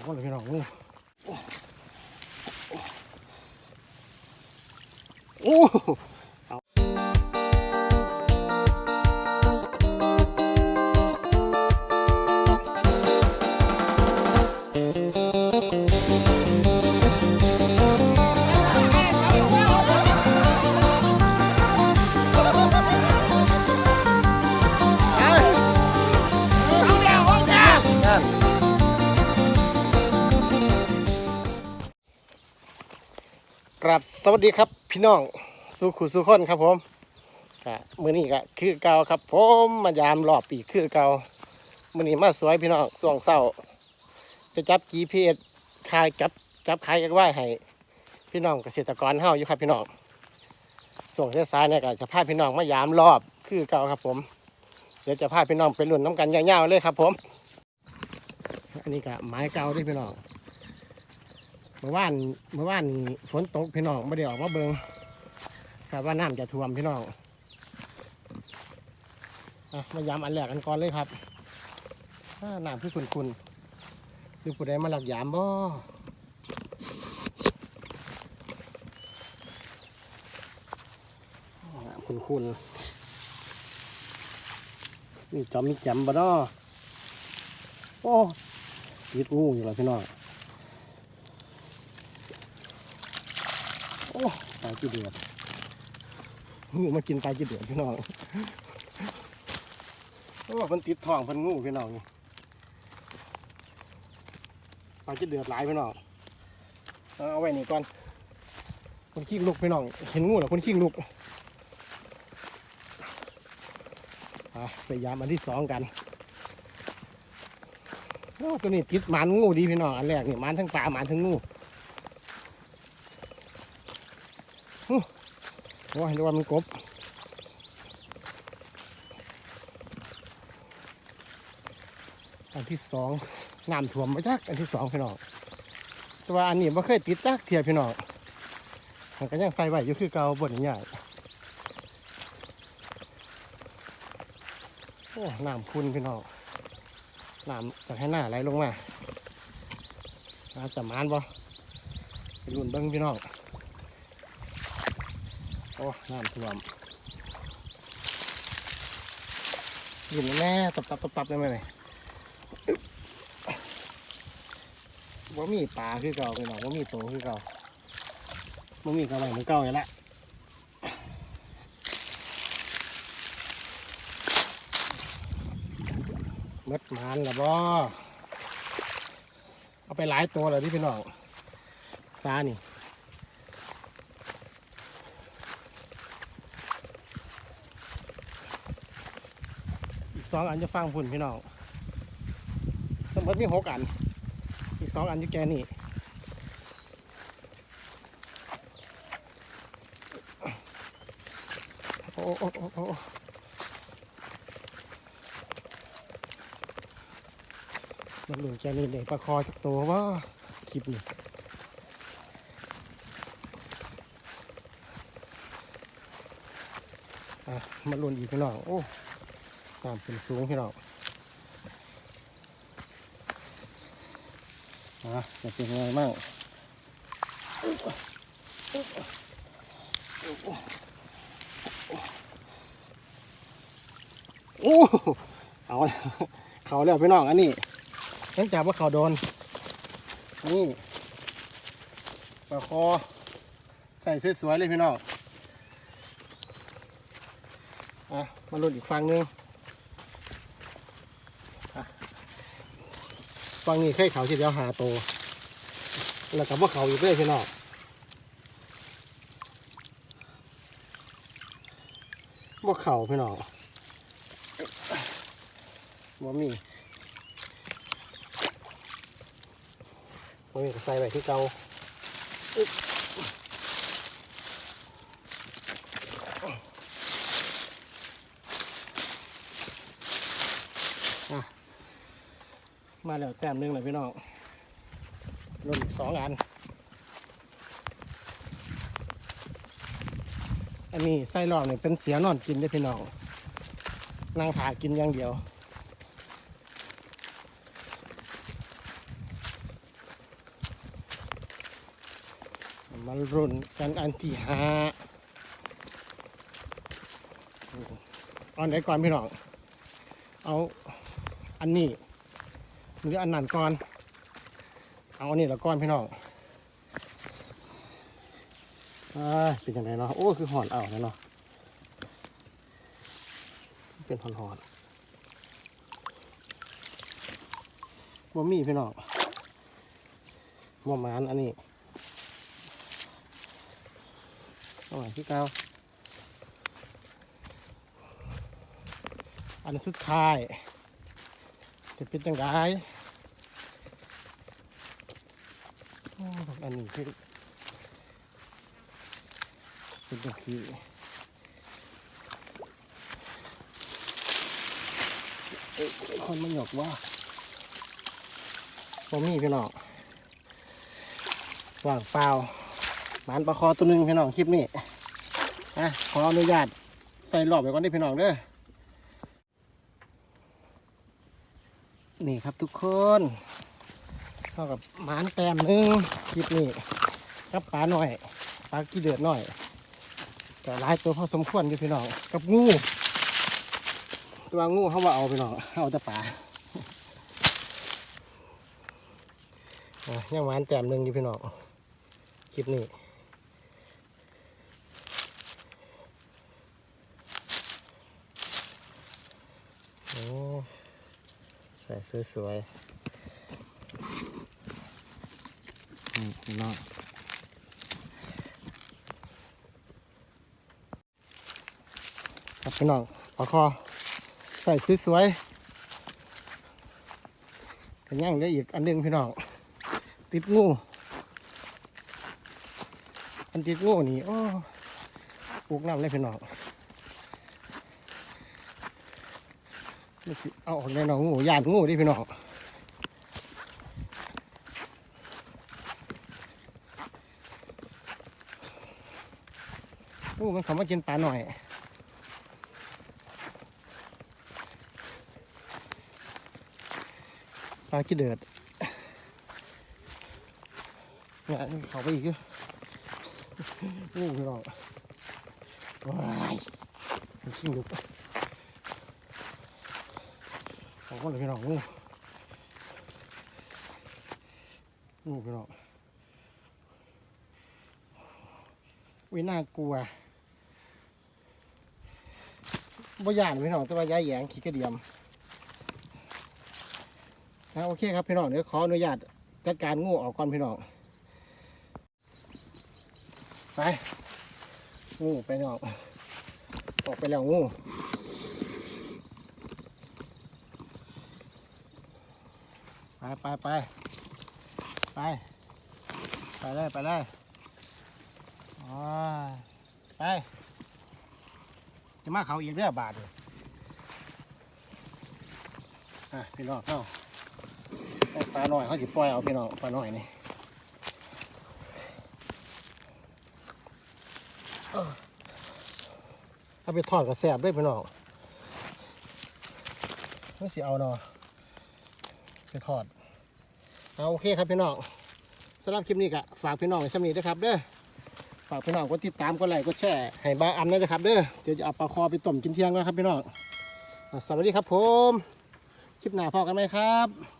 ออกมาเลย กราบสวัสดีครับพี่น้องสุขุสุขคนครับผมกะมือนี้ก็คือเก่าครับผมมายามรอบปีคือเก่ามือนี้มาสวยพี่น้องส่วงเศร้าไปจับ GPS คายจับจับขายกันว่าให้พี่น้องเกษตรกรเฮาอยู่ครับพี่น้องส่วงเส้นสายเนี่ยก็จะพาพี่น้องมายามรอบคือเก่าครับผม เดี๋ยวจะพาพี่น้องไปลุ่นน้ำกันยาวๆเลยครับผม อันนี้ก็ไม้เก่าที่พี่น้อง เมื่อวานเมื่อวานฝนตกพี่น้องไม่ได้ออกมาเบิงครับว่าน้ำจะท่วมพี่น้องอมายามอันแรกกันก่อนเลยครับน้ำคือคุณคุณหรือผู้ใดมาหลักยามบ่น้ำคุณคุณนี่จอมมีแจำบ่เนาะโอ้ยิดงูอยู่แล้วพี่น้อง อ้ปลาจีเดือดงูมากินปลาจีเดือดพี่น้องโอ้มันติดท้องพันงูพี่น้องปลาจีเดือดหลายพี่น้องเอาไว้นี่ก่อนคนขี้ลูกพี่น้อง เห็นงูแล้วคนขี้ลูกพยายามอันที่สองกันโอ้ตัวนี้ติดหมันงูดีพี่น้องอันแรกนี่หมันทั้งปลาหมันทั้งงูอู้ โอ้ยดูว่ามันกบอันที่สองน้ำท่วมมาจักอันที่สองพี่น้องแต่ว่าอันนี้ไม่เคยติดจักเทียบพี่น้องมันก็ยังใส่ไว้อยู่คือเก่าบนใหญ่โอ้น้ำคุณพี่น้องน้ำจากให้หน้าไหลลงมาอาจะมานบ่ไปรุ่นเบิ้งพี่น้อง อ้น้ำท่วมรุ่นแม่ตับตับตับตับได้ไหมเลยอึ๊บบ่มีปลาคือเก่าพี่น้องบ่มีโตคือเก่าบ่ามีกระไรมือนเก่าอย่างละมดมานละบ่เอาไปหลายตัวเลยที่พี่น้องซานี่ สองอันจะฟังฝุ่นพี่น้องสมมติมีหกอัน อีกสองอันอยู่แกนี่โอ้โอ้โอ้โอ้มันหลุดแกนี่เด็กประคอจากตัวว่าคลิปนี่อะมันหลุนอีกพี่น้องโอ้ น้ำเป็นสูงพี่น้องอะจะเป็นยังไงมั่งโอ้เอาเขาแล้วพี่น้องอันนี้เนื่องจากว่าเขาโดน นี่ปลาคอ ใส่สวยๆเลยพี่น้อง อะ มาลุ้นอีกฝั่งหนึงอะ ฟังนี้เคยเขาที่เดียวหาโต แล้วกับว่าเขาอีกเลยพี่น้องว่าเขาพี่น้องว่ามีโอ้ยใส่ไว้ที่เก่าอึ๊บอะ มาแล้วแต้มนึงเลยพี่น้องรุนอีกสองอัน อันนี้ไส้รอบเนี่ยเป็นเสียนอนกินได้พี่น้องนั่งถากินอย่างเดียวมารุนกันอันที่ห้าเอาไหนก่อนพี่น้อง เอาอันนี้ หรืออันนั้นก่อน เอาอันนี้ละก่อนพี่น้องอ่าเป็นยังไงเนาะ โอ้ คือหอนเอาเนาะ เป็นหอนหอนบ่มีพี่น้องบ่หมานอันนี้เอาไว้ที่เก้าอันสุดท้าย จะเป็นจังไดโอ้ดอกอันนี้คือเป็นจังสีเอ้ยคนมันหยอกว่าบ่มีพี่น้องว่างเปล่าหมานปลาคอตัวหนึ่งพี่น้องคลิปนี้อะขออนุญาตใส่หลอบไปก่อนได้พี่น้องเด้อ นี่ครับทุกคนเท่ากับหมานแต้มหนึ่งคลิปนี้กับปลาหน่อยปลากี่เดือดหน่อย แต่หลายตัวพอสมควรอยู่พี่น้องกับงูตัวงูเขาว่าเอาพี่น้องเอาแต่ปลาอ่ยังหมานแต้มหนึ่งอยู่พี่น้องคลิปนี้โอ้ ส่สวยๆนี่พี่น้องครับพี่น้องปลาคอใส่สวยๆกันย่างได้อีกอันหนึงพี่น้อง ติดงู อันติดงูนี่โอ้ปลูกน้ำเลยพี่น้อง มันสิ เอาออกเลยน้องงูยานงูดิพี่น้องงูมันเขามากินปลาหน่อยปลาขี้เดือดเนี่ยเขาไปอีกงูพี่น้องว้ายชิงลุก ของคนเลยพี่น้องงูงูพี่น้องวิน่ากลัวบ่ย่านพี่น้องแต่ว่าย้ายแยงขี้กระเดียมนะโอเคครับพี่น้องเดี๋ยวขออนุญาตจัดการงูออกก่อนพี่น้องไปงูไปน้องออกไปแล้วงู ไปไปไปไปไปเลยไปเลยอไป จะมาเขาอีกเรื่อบาทเลยพี่น้องเข้าไปลาหน่อยเขาจะปล่อยเอาพี่น้องปลาหน่อยนี่เอ้อเอาไปทอดกระแสบด้วยพี่น้องไม่สิเอาเนาะไปทอด เอาโอเคครับพี่น้องสำหรับคลิปนี้ก็ฝากพี่น้องไว้สำนีด้วยครับ เด้อฝากพี่น้องกดติดตามกดไลค์กดแชร์ให้บ้าอันด้วยนะครับ เด้อเดี๋ยวจะเอาปลาคอไปต้มกินเที่ยงกันครับพี่น้องสวัสดีครับผมคลิปหน้าพอกันไหมครับ